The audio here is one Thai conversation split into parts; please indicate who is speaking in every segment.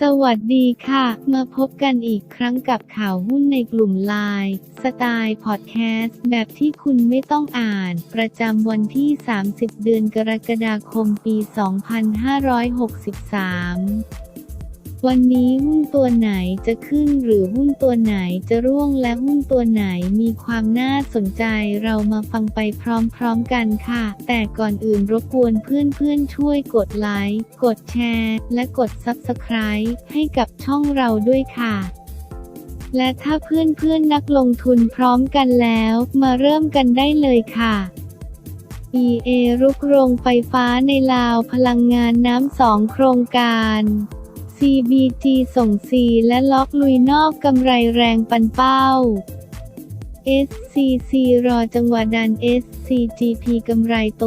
Speaker 1: สวัสดีค่ะ มาพบกันอีกครั้งกับข่าวหุ้นในกลุ่มไลน์สไตล์พอดแคสต์แบบที่คุณไม่ต้องอ่าน ประจำวันที่ 30 เดือนกรกฎาคมปี 2563 วันนี้หุ้นตัวไหนจะขึ้นหรือหุ้นตัวไหนจะร่วงและหุ้นตัวไหนมีความน่าสนใจเรามาฟังไปพร้อมๆกันค่ะ แต่ก่อนอื่นรบกวนเพื่อนๆช่วยกดไลค์กดแชร์ และกด Subscribe ให้กับช่องเราด้วยค่ะและถ้าเพื่อนๆนักลงทุนพร้อมกันแล้ว มาเริ่มกันได้เลยค่ะ EA รุกโรงไฟฟ้าในลาวพลังงานน้ำสองโครงการ CBG ส่ง C และล็อกลุยนอกกำไรแรงปันเป้า SCC รอจังหวะดัน SCGP กำไรโต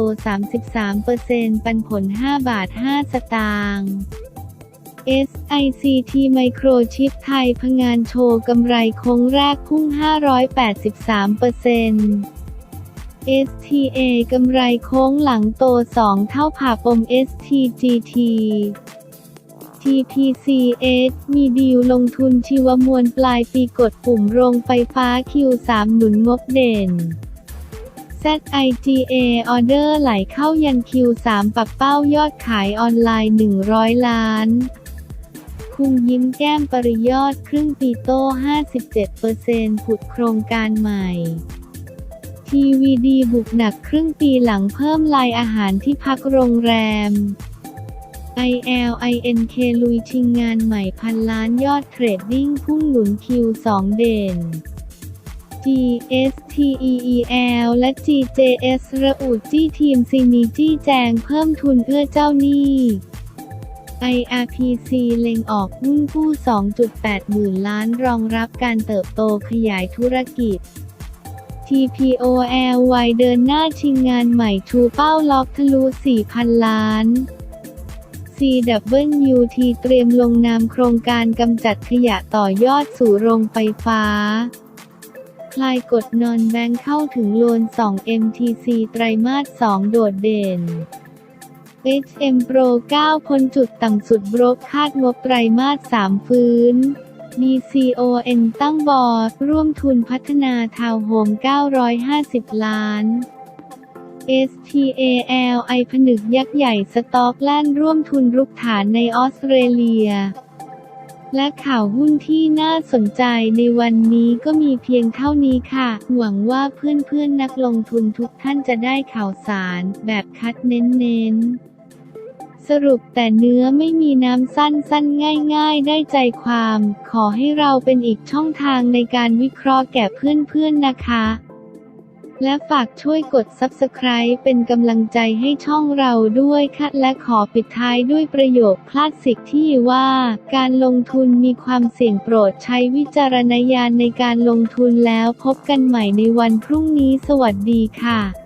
Speaker 1: 33%ปันผล 5 บาท 5 สตางค์ SICT Microchip ไทยพงานโชว์กำไรโค้งแรกพุ่ง 583% STA กำไรโค้งหลังโต 2 เท่าผ่าปม STGT TPCS มีดีลลงทุนชีวมวลปลายปีกดปุ่มโรงไฟฟ้า Q3 หนุนงบเด่น ZIGA ออเดอร์ไหลเข้ายัน Q3 ปรับเป้ายอดขายออนไลน์ 100 ล้านคุงยิ้มแก้มปริยอดครึ่งปีโต้57%ผุดโครงการใหม่ TVD บุกหนักครึ่งปีหลังเพิ่มลายอาหารที่พักโรงแรม ILINK ลุยชิงงานใหม่พันล้านยอดเทรดดิ้งพุ่งหนุน Q2 เด่น GSTEEL และ GJS ระอุจี้ทีมซีนีจี้แจงเพิ่มทุนเอื้อเจ้าหนี้ IRPC เล็งออกหุ้นกู้ 2.8 หมื่นล้านรองรับการเติบโตขยายธุรกิจ TPOLY เดินหน้าชิงงานใหม่ชูเป้าล็อกทะลุ 4,000 ล้าน CWT เตรียมลงนามโครงการกำจัดขยะต่อยอดสู่โรงไฟฟ้า คลายกดนอนแบงค์เข้าถึงโลน 2 MTC ไตรมาส 2 โดดเด่น HM Pro 9 พ้นจุดต่ำสุดบรกคาดงบไตรมาส 3 ฟื้น DCON ตั้งบอร์ดร่วมทุนพัฒนาทาวน์โฮม 950 ล้าน SPALI ผนึกยักษ์ใหญ่สต็อกแล่นร่วมทุนรุกฐานในออสเตรเลีย และข่าวหุ้นที่น่าสนใจในวันนี้ก็มีเพียงเท่านี้ค่ะ หวังว่าเพื่อนๆนนักลงทุนทุกท่านจะได้ข่าวสารแบบคัดเน้นๆสรุปแต่เนื้อไม่มีน้ำสั้นๆง่ายๆ ได้ใจความ ขอให้เราเป็นอีกช่องทางในการวิเคราะห์แก่เพื่อนๆนะคะ และฝากช่วยกด Subscribe เป็นกำลังใจให้ช่องเราด้วยค่ะและขอปิดท้ายด้วยประโยคคลาสสิกที่ว่า การลงทุนมีความเสี่ยงโปรดใช้วิจารณญาณในการลงทุนแล้วพบกันใหม่ในวันพรุ่งนี้สวัสดีค่ะ